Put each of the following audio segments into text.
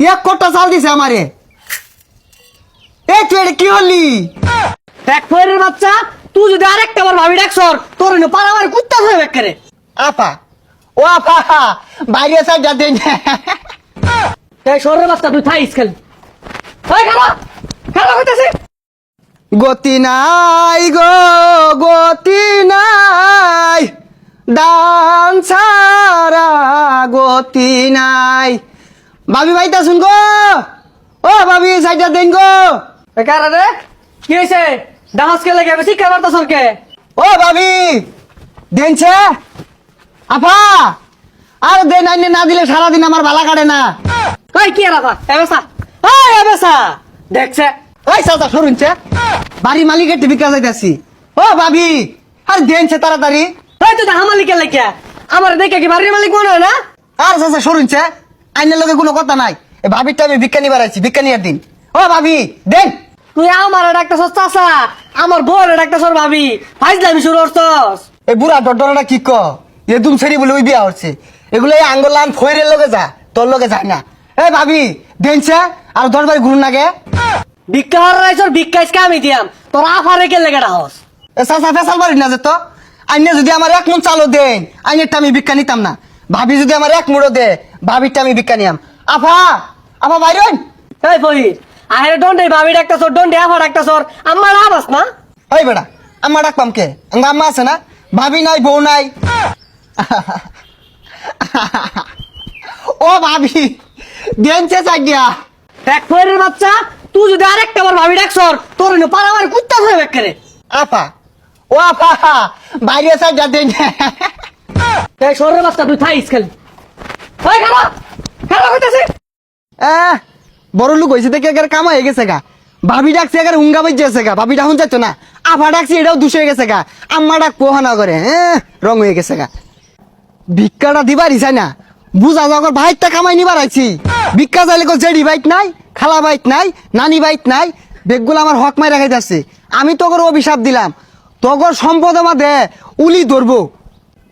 এক কোটা চাল দিছে আমারে। এই তুই এটা কি হলি? এক ফয়ের বাচ্চা তুই যদি আরেকটা বার ভাবি ডাকছর তোর এনে পারাবার কুত্তা হয়ে বেকারে আপা। ও আপা বাইরে সাইড যা দেন। এই শহরের বাচ্চা তুই থাইস খেল। ওই খেলা খেলা হইতাছে গতি নাই গো গতি নাই। দান ছাড়া গতি নাই। ভাবি ভাইতা শুন গো। ও ভাবি সাইডটা দেন গো। এ রে? কি হইছে? ডান্স কে লাগে বেশি খাবার তো সরকে ও ভাবি দেনছে আপা আর দেন আইনে না দিলে সারাদিন আমার ভালা কাটে না। কই কি রাখা এবেসা? ওই এবেসা। দেখছে ওই চাচা সরুনছে বাড়ি মালিকের টিভি কাজ যাইতাছি। ও ভাবি আর দেনছে তাড়াতাড়ি। ওই তো দেখা মালিকের লাগে আমার দেখে কি বাড়ির মালিক মনে হয় না? আর চাচা সরুনছে আইনের লগে কোনো কথা নাই। এ ভাবিরটা আমি বিজ্ঞানী বাড়াইছি বিজ্ঞানীর দিন। ও ভাবি দেন। তুই আমার একটা সস্তা আসা আমার বউর একটা সর ভাবি ফাইজলামি শুরু করছস। এই বুড়া ডডরাটা কি ক? এ দুম ছেড়ি বলে ওই বিয়া হচ্ছে। এগুলো এই আঙ্গলান ফইরের লগে যা তোর লগে যায় না। এ ভাবি দেনছে আর বাড়ি ঘুরুন লাগে ভিক্ষা হওয়ার রাইছর ভিক্ষা ইসকা আমি দিয়াম তোর আফারে কে লেগে হস এ চাচা ফেসাল বাড়ি না যেত আইনে যদি আমার এক মন চালও দেন আইনেরটা আমি ভিক্ষা নিতাম না। ভাবি যদি আমার এক মুড়ো দে ভাবিরটা আমি ভিক্ষা নিয়াম। আফা আফা বাইরন। এই ফহির আরে ডন্ডে ভাবি একটা সর ডন্ডে আফার একটা সর আমার আবাস না? ওই বেড়া আম্মা ডাকপাম কে? আম্মা আছে না? ভাবি নাই বউ নাই। ও ভাবি দেনছে চাগিয়া এক ফয়ের বাচ্চা তুই যদি আরেকটা বার ভাবি ডাকছর তোর এনে পারাবার কুত্তা হয়ে বেকারে আপা ও আপা বাইরে সাইড দেন। এই শহরের বাচ্চা তুই থাইস খেল। বড় লোক হয়েছে দেখে একের কামা হয়ে গেছে গা। ভাবি ডাকছে একের হুঙ্গা বাজছে গা। ভাবি ডাকুন যাচ্ছ না? আফা ডাকছে, এটাও দুষ গেছে গা। আম্মা ডাক পোহানা করে হ্যাঁ রং হয়ে গেছে গা। ভিক্ষাটা দিবার ইচ্ছা না। বুঝা যাওয়ার ভাইটা কামাই নিবার আইছি। ভিক্ষা চাইলে কো জেডি বাইক নাই, খালা বাইক নাই, নানি বাইক নাই। বেগগুলো আমার হক মাই রাখাই যাচ্ছে আমি তোর অভিশাপ দিলাম। তোর সম্পদ আমার দে উলি ধরবো।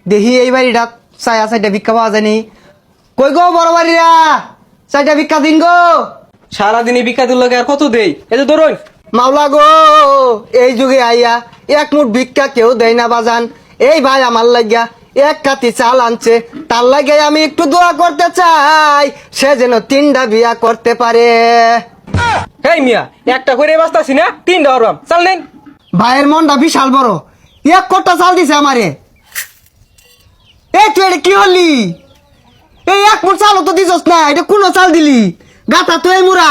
দেখি এই বাড়িটা চাই চাইটা ভিক্ষা পাওয়া যায়নি। কই গো বড় বাড়িরা? চাইটা ভিক্ষা দিন গো। সারাদিনে ভিক্ষা দিল আর কত দেই? এই যে ধরুন। মাওলা গো এই যুগে আইয়া এক মুঠ ভিক্ষা কেউ দেয় না বাজান। এই ভাই আমার লাগিয়া এক কাতি চাল আনছে তার লাগে আমি একটু দোয়া করতে চাই সে যেন তিনটা বিয়া করতে পারে। এই মিয়া একটা করে বাঁচতাছি না তিনটা হরবাম। চাল নেন। ভাইয়ের মনটা বিশাল বড়। এক কোটা চাল দিছে আমারে। এই তুই এটা কি হলি? এই এক মুঠ চালও তো দিছস না এটা কোন চাল দিলি? গাতা তো এই মুরা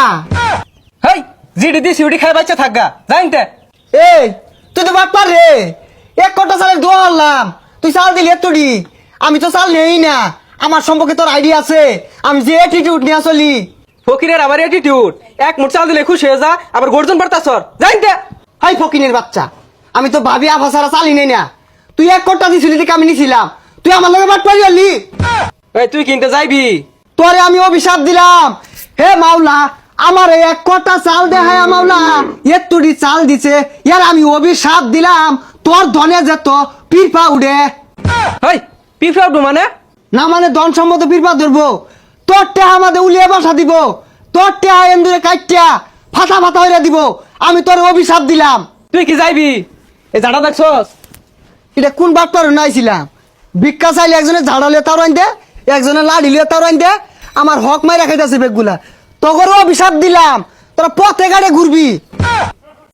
হেই জিডি দিছি উডি খাই বাচ্চা থাকগা জানতে এই তুই তো বাটপার রে এক কটা চালের দোয়া হলাম তুই চাল দিলি এতটি। আমি তো চাল নেই না। আমার সম্পর্কে তোর আইডিয়া আছে। আমি যে অ্যাটিটিউড নিয়ে চলি। ফকিরের আবার অ্যাটিটিউড এক মোট চাল দিলে খুশি হয়ে যা আবার গর্জন পারতাছর জানতে হাই ফকিনের বাচ্চা আমি তো ভাবি আফা সারা চালি নেই না। তুই এক কটা দিছিলি দেখে আমি নিছিলাম। তুই আমার লগে বাটপারি হলি। এই তুই কিনতে যাইবি? তোরে আমি অভিশাপ দিলাম। হে মাওলা আমার এক কটা চাল দে হ্যাঁ মাওলা। এতুটি চাল দিছে ইয়ার আমি অভিশাপ দিলাম। তোর ধনে যেত পিরপা উড়ে। হেই পিফরা উঠবো মানে? না মানে ধন সম্মত বীরপা ধরবো। তোর টেহা আমাদের উলিয়ে বসা দিব। তোর টেহা এন্দুরে কাইটিয়া ফাটা ফাটা হইয়া দিব। আমি তোর অভিশাপ দিলাম। তুই কি যাইবি? এই জাডা দেখছস? এটা কোন বাটপার নাইছিলাম? ভিক্ষা চাইলে একজনে ঝাড়া লিয়ে তার দে। একজনে লাড়ি লিয়ে তার দে, আমার হক মাই রাখাইতেছে বেগগুলা। তোর অভিশাপ দিলাম, তোরা পথে গাড়ে ঘুরবি।